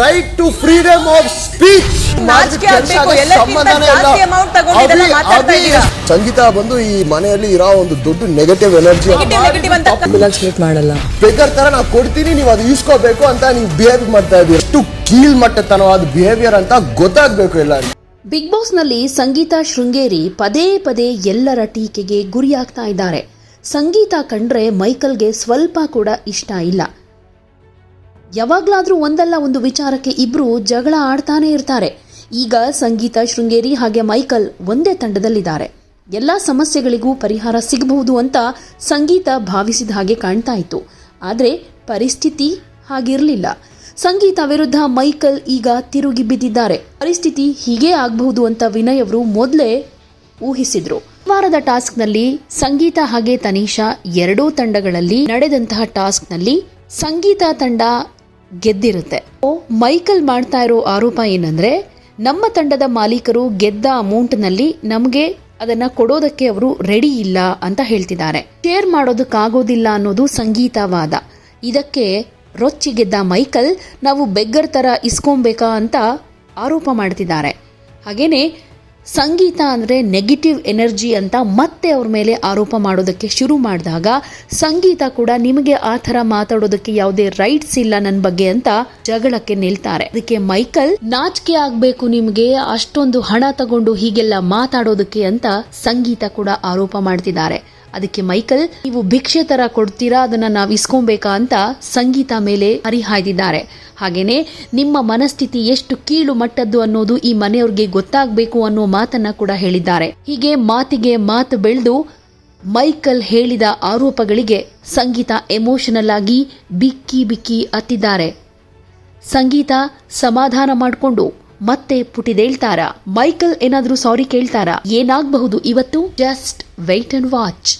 Right to freedom of speech. Sangeetha ಬಂದು ಈ ಮನೆಯಲ್ಲಿ ಇರೋ ಒಂದು ದೊಡ್ಡ ನೆಗೆಟಿವ್ ಎನರ್ಜಿ ಮಾಡಲ್ಲ. ಬೇಕರ್ ತರ ನಾವು ಕೊಡ್ತೀನಿ ನೀವು ಅದು ಇಸ್ಕೋಬೇಕು ಅಂತ ನೀವು ಬಿಹೇವ್ ಮಾಡ್ತಾ ಇದೀರಿ ಎಷ್ಟು ಕೀಳ್ ಮಟ್ಟತನವಾದ ಬಿಹೇವಿಯರ್ ಅಂತ ಗೊತ್ತಾಗ್ಬೇಕು ಎಲ್ಲ ಬಿಗ್ ಬಾಸ್ನಲ್ಲಿ ಸಂಗೀತ ಶೃಂಗೇರಿ ಪದೇ ಪದೇ ಎಲ್ಲರ ಟೀಕೆಗೆ ಗುರಿಯಾಗ್ತಾ ಇದ್ದಾರೆ. ಸಂಗೀತ ಕಂಡ್ರೆ ಮೈಕಲ್ಗೆ ಸ್ವಲ್ಪ ಕೂಡ ಇಷ್ಟ ಇಲ್ಲ. ಯಾವಾಗ್ಲಾದ್ರೂ ಒಂದಲ್ಲ ಒಂದು ವಿಚಾರಕ್ಕೆ ಇಬ್ಬರು ಜಗಳ ಆಡ್ತಾನೆ ಇರ್ತಾರೆ. ಈಗ ಸಂಗೀತ, ಶೃಂಗೇರಿ ಹಾಗೆ ಮೈಕಲ್ ಒಂದೇ ತಂಡದಲ್ಲಿದ್ದಾರೆ. ಎಲ್ಲ ಸಮಸ್ಯೆಗಳಿಗೂ ಪರಿಹಾರ ಸಿಗಬಹುದು ಅಂತ ಸಂಗೀತ ಭಾವಿಸಿದ ಹಾಗೆ ಕಾಣ್ತಾ ಇತ್ತು. ಆದರೆ ಪರಿಸ್ಥಿತಿ ಹಾಗಿರಲಿಲ್ಲ. ಸಂಗೀತ ವಿರುದ್ಧ ಮೈಕಲ್ ಈಗ ತಿರುಗಿ ಬಿದ್ದಿದ್ದಾರೆ. ಪರಿಸ್ಥಿತಿ ಹೀಗೆ ಆಗಬಹುದು ಅಂತ ವಿನಯ್ ಅವರು ಮೊದಲೇ ಊಹಿಸಿದ್ರು. ವಾರದ ಟಾಸ್ಕ್ನಲ್ಲಿ ಸಂಗೀತ ಹಾಗೆ ತನೀಷಾ ಎರಡೂ ತಂಡಗಳಲ್ಲಿ ನಡೆದಂತಹ ಟಾಸ್ಕ್ನಲ್ಲಿ ಸಂಗೀತ ತಂಡ ಗೆದ್ದಿರುತ್ತೆ. ಮೈಕಲ್ ಮಾಡ್ತಾ ಇರೋ ಆರೋಪ ಏನಂದ್ರೆ, ನಮ್ಮ ತಂಡದ ಮಾಲೀಕರು ಗೆದ್ದ ಅಮೌಂಟ್ನಲ್ಲಿ ನಮಗೆ ಅದನ್ನ ಕೊಡೋದಕ್ಕೆ ಅವರು ರೆಡಿ ಇಲ್ಲ ಅಂತ ಹೇಳ್ತಿದ್ದಾರೆ. ಶೇರ್ ಮಾಡೋದಕ್ಕಾಗೋದಿಲ್ಲ ಅನ್ನೋದು ಸಂಗೀತವಾದ. ಇದಕ್ಕೆ ರೊಚ್ಚಿಗೆದ್ದ ಮೈಕಲ್, ನಾವು ಬೆಗ್ಗರ್ ತರ ಇಸ್ಕೊಬೇಕಾ ಅಂತ ಆರೋಪ ಮಾಡ್ತಿದ್ದಾರೆ. ಹಾಗೇನೆ ಸಂಗೀತ ಅಂದರೆ ನೆಗೆಟಿವ್ ಎನರ್ಜಿ ಅಂತ ಮತ್ತೆ ಅವ್ರ ಮೇಲೆ ಆರೋಪ ಮಾಡೋದಕ್ಕೆ ಶುರು ಮಾಡಿದಾಗ ಸಂಗೀತ ಕೂಡ ನಿಮಗೆ ಆ ಥರ ಮಾತಾಡೋದಕ್ಕೆ ಯಾವುದೇ ರೈಟ್ಸ್ ಇಲ್ಲ ನನ್ನ ಬಗ್ಗೆ ಅಂತ ಜಗಳಕ್ಕೆ ನಿಲ್ತಾರೆ. ಅದಕ್ಕೆ ಮೈಕಲ್, ನಾಚಿಕೆ ಆಗಬೇಕು ನಿಮಗೆ, ಅಷ್ಟೊಂದು ಹಣ ತಗೊಂಡು ಹೀಗೆಲ್ಲ ಮಾತಾಡೋದಕ್ಕೆ ಅಂತ ಸಂಗೀತ ಕೂಡ ಆರೋಪ ಮಾಡ್ತಿದ್ದಾರೆ. ಅದಕ್ಕೆ ಮೈಕಲ್, ನೀವು ಭಿಕ್ಷೆ ತರ ಕೊಡ್ತೀರಾ? ಅದನ್ನ ನಾವು ಇಸ್ಕೊಬೇಕಾ ಅಂತ ಸಂಗೀತ ಮೇಲೆ ಹರಿಹಾಯ್ದಿದ್ದಾರೆ. ಹಾಗೇನೆ ನಿಮ್ಮ ಮನಸ್ಥಿತಿ ಎಷ್ಟು ಕೀಳು ಮಟ್ಟದ್ದು ಅನ್ನೋದು ಈ ಮನೆಯವ್ರಿಗೆ ಗೊತ್ತಾಗಬೇಕು ಅನ್ನೋ ಮಾತನ್ನ ಕೂಡ ಹೇಳಿದ್ದಾರೆ. ಹೀಗೆ ಮಾತಿಗೆ ಮಾತು ಬೆಳೆದು ಮೈಕಲ್ ಹೇಳಿದ ಆರೋಪಗಳಿಗೆ ಸಂಗೀತ ಎಮೋಷನಲ್ ಆಗಿ ಬಿಕ್ಕಿ ಬಿಕ್ಕಿ ಅತ್ತಿದ್ದಾರೆ. ಸಂಗೀತ ಸಮಾಧಾನ ಮಾಡಿಕೊಂಡು ಮತ್ತೆ ಪುಟಿದೇಳ್ತಾರ? ಮೈಕಲ್ ಏನಾದರೂ ಸಾರಿ ಕೇಳ್ತಾರಾ? ಏನಾಗಬಹುದು ಇವತ್ತು? Just weight and watch